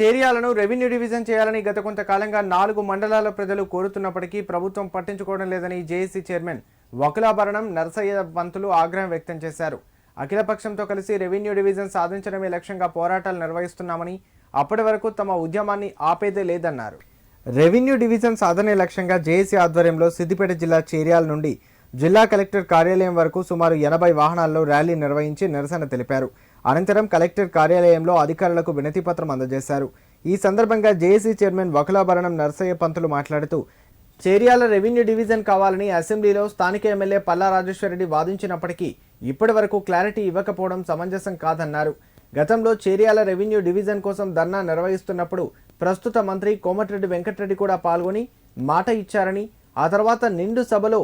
చేరియాలను revenue division చేయాలని గత కొంతకాలంగా నాలుగు మండలాల ప్రజలు కోరుతున్నప్పటికీ ప్రభుత్వం పట్టించుకోవడం లేదని జేఏసీ చైర్మన్ వకులాభరణం నరసయ్య పంతులు ఆగ్రహం వ్యక్తం చేశారు. అఖిలపక్షంతో కలిసి రెవెన్యూ డివిజన్ సాధించడమే లక్ష్యంగా పోరాటాలు నిర్వహిస్తున్నామని అప్పటి వరకు తమ ఉద్యమాన్ని ఆపేదే లేదన్నారు. రెవెన్యూ డివిజన్ సాధనే లక్ష్యంగా జేఏసీ ఆధ్వర్యంలో సిద్దిపేట జిల్లా చేరియాల నుండి జిల్లా కలెక్టర్ కార్యాలయం వరకు సుమారు ఎనభై వాహనాల్లో ర్యాలీ నిర్వహించి నిరసన తెలిపారు. అనంతరం కలెక్టర్ కార్యాలయంలో అధికారులకు వినతిపత్రం అందజేశారు. ఈ సందర్భంగా జేఏసీ చైర్మన్ వకులాభరణం నరసయ్య పంతులు మాట్లాడుతూ చేర్యాల రెవెన్యూ డివిజన్ కావాలని అసెంబ్లీలో స్థానిక ఎమ్మెల్యే పల్లా రాజేశ్వరరెడ్డి వాదించినప్పటికీ ఇప్పటి వరకు క్లారిటీ ఇవ్వకపోవడం సమంజసం కాదన్నారు. గతంలో చేర్యాల రెవెన్యూ డివిజన్ కోసం ధర్నా నిర్వహిస్తున్నప్పుడు ప్రస్తుత మంత్రి కోమటిరెడ్డి వెంకటరెడ్డి కూడా పాల్గొని మాట ఇచ్చారని ఆ తర్వాత నిండు సభలో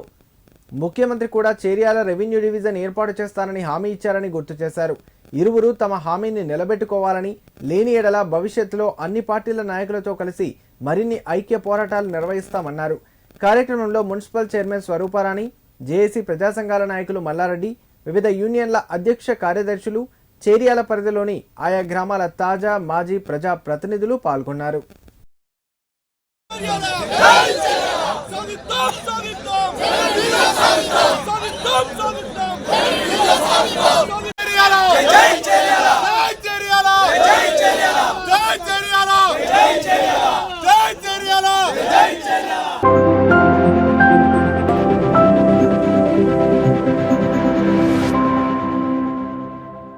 ముఖ్యమంత్రి కూడా చేర్యాల రెవెన్యూ డివిజన్ ఏర్పాటు చేస్తానని హామీ ఇచ్చారని గుర్తు చేశారు. ఇరువురు తమ హామీని నిలబెట్టుకోవాలని లేని ఎడల భవిష్యత్తులో అన్ని పార్టీల నాయకులతో కలిసి మరిన్ని ఐక్య పోరాటాలు నిర్వహిస్తామన్నారు. కార్యక్రమంలో మున్సిపల్ చైర్మన్ స్వరూపారాణి జేఏసీ ప్రజా సంఘాల నాయకులు మల్లారెడ్డి వివిధ యూనియన్ల అధ్యక్ష కార్యదర్శులు చేరియాల పరిధిలోని ఆయా గ్రామాల తాజా మాజీ ప్రజా ప్రతినిధులు పాల్గొన్నారు. సాగిద్దాం